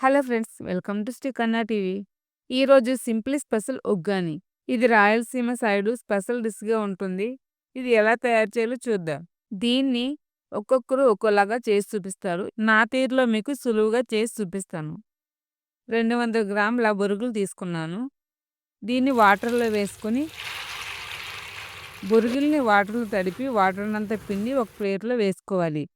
Hello friends welcome to Sri Kanna TV. ఈరోజు simply special uggani. ఇది Rayalaseema side special డిష్గా ఉంటుంది. ఇది ఎలా తయారు చేయాలో చూద్దాం. దీన్ని ఒక్కొక్కరు ఒక్కోలాగా చేసి చూపిస్తారు. నా తీరులో మీకు సులువుగా చేసి చూపిస్తాను. రెండు వందల గ్రాముల బొరుగులు తీసుకున్నాను. దీన్ని వాటర్లో వేసుకొని బొరుగుల్ని వాటర్లో తడిపి వాటర్ అంతా పిండి ఒక ప్లేట్లో వేసుకోవాలి.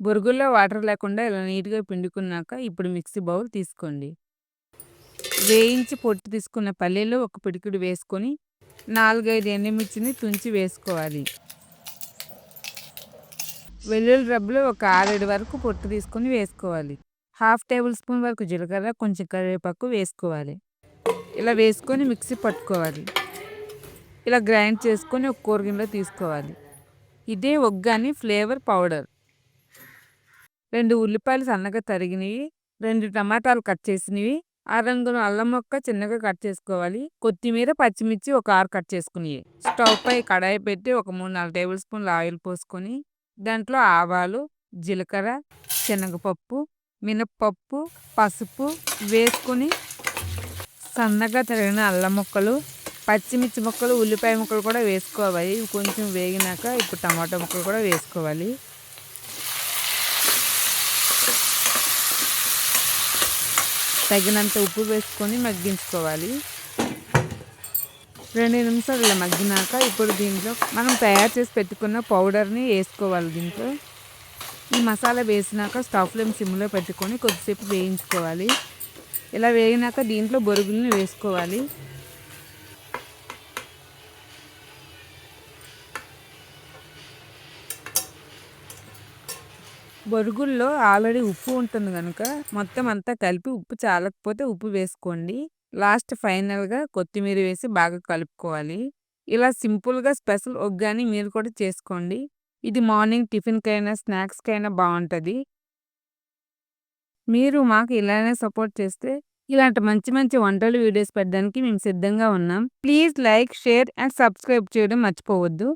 బొరుగుల్లో వాటర్ లేకుండా ఇలా నీట్గా పిండుకున్నాక ఇప్పుడు మిక్సీ బౌల్ తీసుకోండి. వేయించి పొట్టు తీసుకున్న పల్లీలు ఒక పిడికిడు వేసుకొని నాలుగైదు ఎండుమిర్చిని తుంచి వేసుకోవాలి. వెల్లుల్లి రబ్బులు ఒక ఆరేడు వరకు పొట్టు తీసుకొని వేసుకోవాలి. హాఫ్ టేబుల్ స్పూన్ వరకు జీలకర్ర కొంచెం కరివేపాకు వేసుకోవాలి. ఇలా వేసుకొని మిక్సీ పట్టుకోవాలి. ఇలా గ్రైండ్ చేసుకొని ఒక కూరగిన్నెలో తీసుకోవాలి. ఇదే ఒగ్గాని ఫ్లేవర్ పౌడర్. రెండు ఉల్లిపాయలు సన్నగా తరిగినవి రెండు టమాటాలు కట్ చేసినవి రంగుల అల్లం మొక్క చిన్నగా కట్ చేసుకోవాలి. కొత్తిమీర పచ్చిమిర్చి ఒక ఆరు కట్ చేసుకుని స్టవ్ పై కడాయి పెట్టి ఒక మూడు నాలుగు టేబుల్ స్పూన్లు ఆయిల్ పోసుకొని దాంట్లో ఆవాలు జీలకర్ర శనగపప్పు మినప్పప్పు పసుపు వేసుకొని సన్నగా తరిగిన అల్లం ముక్కలు పచ్చిమిర్చి ముక్కలు ఉల్లిపాయ ముక్కలు కూడా వేసుకోవాలి. కొంచెం వేగినాక ఇప్పుడు టమాటా ముక్కలు కూడా వేసుకోవాలి. తగినంత ఉప్పు వేసుకొని మగ్గించుకోవాలి. రెండు నిమిషాలు ఇలా మగ్గినాక ఇప్పుడు దీంట్లో మనం తయారు చేసి పెట్టుకున్న పౌడర్ని వేసుకోవాలి దీంట్లో. ఈ మసాలా వేసినాక స్టవ్ ఫ్లేమ్ సిమ్లో పెట్టుకొని కొద్దిసేపు వేయించుకోవాలి. ఇలా వేగినాక దీంట్లో బొరుగుల్ని వేసుకోవాలి. బొరుగుల్లో ఆల్రెడీ ఉప్పు ఉంటుంది కనుక మొత్తం అంతా కలిపి ఉప్పు చాలకపోతే ఉప్పు వేసుకోండి. లాస్ట్ ఫైనల్గా కొత్తిమీర వేసి బాగా కలుపుకోవాలి. ఇలా సింపుల్గా స్పెషల్ ఒగ్గాని మీరు కూడా చేసుకోండి. ఇది మార్నింగ్ టిఫిన్కైనా స్నాక్స్కైనా బాగుంటుంది. మీరు మాకు ఇలానే సపోర్ట్ చేస్తే ఇలాంటి మంచి మంచి వంటలు వీడియోస్ పెట్టడానికి మేము సిద్ధంగా ఉన్నాం. Please like share and subscribe చేయడం మర్చిపోవద్దు.